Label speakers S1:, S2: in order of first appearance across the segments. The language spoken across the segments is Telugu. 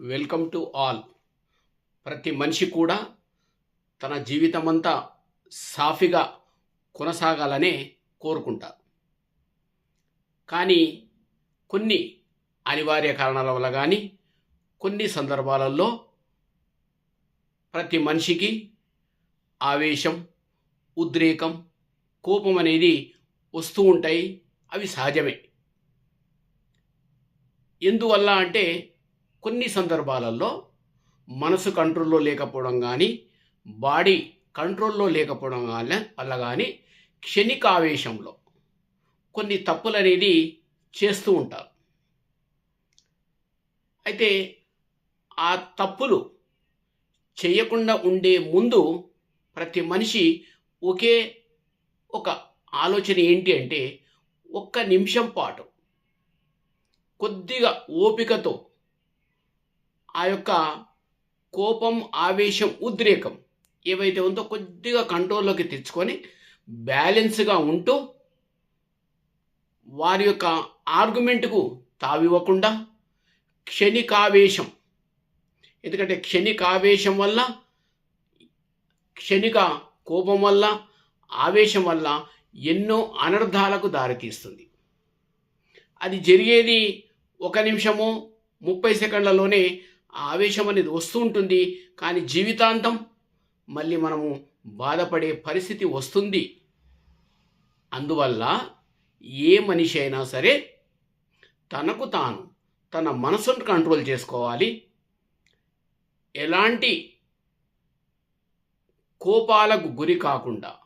S1: Welcome to all. ప్రతి మనిషి కూడా తన జీవితమంతా సాఫీగా కొనసాగాలనే కోరుకుంటారు. కానీ కొన్ని అనివార్య కారణాల వల్ల కానీ కొన్ని సందర్భాలలో ప్రతి మనిషికి ఆవేశం ఉద్రేకం కోపం అనేది వస్తూ ఉంటాయి. అవి సహజమే. ఎందువల్ల అంటే కొన్ని సందర్భాలలో మనసు కంట్రోల్లో లేకపోవడం కానీ బాడీ కంట్రోల్లో లేకపోవడం వల్ల వల్ల కానీ క్షణిక ఆవేశంలో కొన్ని తప్పులు అనేది చేస్తూ ఉంటారు. అయితే ఆ తప్పులు చేయకుండా ఉండే ముందు ప్రతి మనిషి ఒకే ఒక ఆలోచన ఏంటి అంటే ఒక్క నిమిషం పాటు కొద్దిగా ఓపికతో ఆ యొక్క కోపం ఆవేశం ఉద్రేకం ఏవైతే ఉందో కొద్దిగా కంట్రోల్లోకి తెచ్చుకొని బ్యాలెన్స్గా ఉంటూ వారి యొక్క ఆర్గ్యుమెంట్కు తావివ్వకుండా క్షణికావేశం. ఎందుకంటే క్షణికావేశం వల్ల క్షణిక కోపం వల్ల ఆవేశం వల్ల ఎన్నో అనర్థాలకు దారితీస్తుంది అది జరిగేది ఒక నిమిషము ముప్పై సెకండ్లలోనే ఆ ఆవేశం అనేది వస్తూ ఉంటుంది కానీ జీవితాంతం మళ్ళీ మనము బాధపడే పరిస్థితి వస్తుంది. అందువల్ల ఏ మనిషి అయినా సరే తనకు తాను తన మనసును కంట్రోల్ చేసుకోవాలి. ఎలాంటి కోపాలకు గురి కాకుండా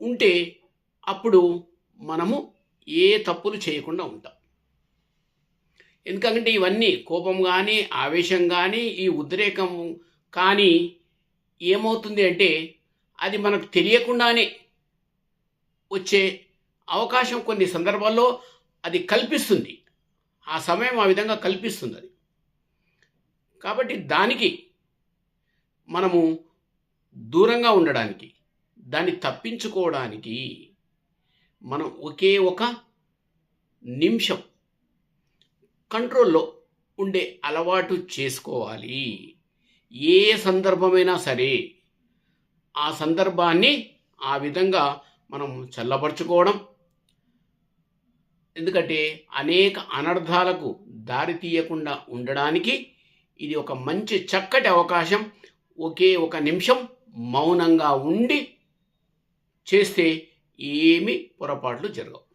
S1: ఉంటే అప్పుడు మనము ఏ తప్పులు చేయకుండా ఉంటాం. ఎందుకంటే ఇవన్నీ కోపం కానీ ఆవేశం కానీ ఈ ఉద్రేకం కానీ ఏమవుతుంది అంటే అది మనకు తెలియకుండానే వచ్చే అవకాశం కొన్ని సందర్భాల్లో అది కల్పిస్తుంది. ఆ సమయం ఆ విధంగా కల్పిస్తుంది అది. కాబట్టి దానికి మనము దూరంగా ఉండడానికి దాన్ని తప్పించుకోవడానికి మనం ఒకే ఒక నిమిషం కంట్రోల్లో ఉండే అలవాటు చేసుకోవాలి. ఏ సందర్భమైనా సరే ఆ సందర్భాన్ని ఆ విధంగా మనం చల్లబరుచుకోవడం ఎందుకంటే అనేక అనర్థాలకు దారి తీయకుండా ఉండడానికి ఇది ఒక మంచి చక్కటి అవకాశం. ఒకే ఒక నిమిషం మౌనంగా ఉండి చేస్తే ఏమి పొరపాట్లు జరగవు.